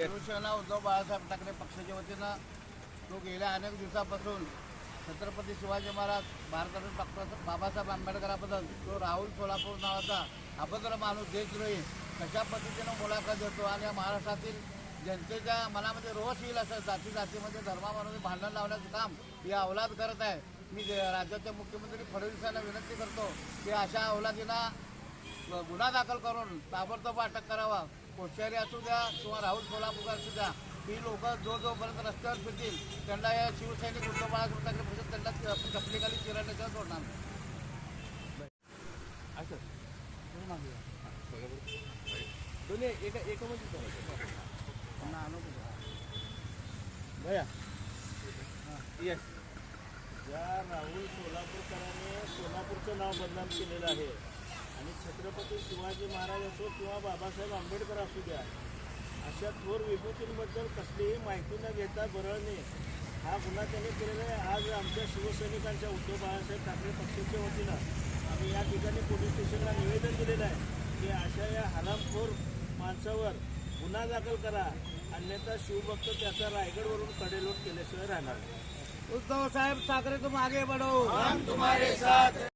बाळासाहेब ठाकरे पक्षाच्या वतीनं तो गेल्या अनेक दिवसापासून छत्रपती शिवाजी महाराज भारतातील डॉक्टर बाबासाहेब आंबेडकराबद्दल तो राहुल सोलापूर नावाचा अभद्र माणूस देशद्रोही कशा पद्धतीनं मुलाखत देतो आणि या महाराष्ट्रातील जनतेच्या मनामध्ये रोष येईल असं जाती जातीमध्ये धर्मामध्ये भांडण लावण्याचं काम ही अवलाद करत आहे. मी राज्याचे मुख्यमंत्री फडणवीसांना विनंती करतो की अशा अवलादींना गुन्हा दाखल करून ताबडतोब अटक करावा. कोश्यारी असू द्या किंवा राहुल सोलापूर असू द्या ही लोक जो जोपर्यंत रस्त्यावर फिरतील त्यांना या शिवसैनिक उद्धव बाळासाहेब ठाकरे पक्ष त्यांना चपलीखाली चिरडण्याच्या सोडणार नाही. दोन्ही एका. त्यांना? भैया येस ज्या राहुल सोलापूरकरांनी सोलापूरचं नाव बदनाम केलेलं आहे आणि छत्रपती शिवाजी महाराज असो किंवा बाबासाहेब आंबेडकर असू द्या अशा थोर विभूतींबद्दल कसलीही माहिती न घेता बरळणे हा गुन्हा त्यांनी केलेला आहे. आज आमच्या शिवसैनिकांच्या उद्धव बाळासाहेब ठाकरे पक्षाच्या वतीनं आम्ही या ठिकाणी पोलीस स्टेशनला निवेदन दिलेलं आहे की अशा या हरामखोर माणसावर गुन्हा दाखल करा. अन्यथा शिवभक्त त्याचा रायगडवरून कडेलोट केल्याशिवाय राहणार. उद्धव साहेब ठाकरे तुम आगे बढ़ो हम तुम्हारे साथ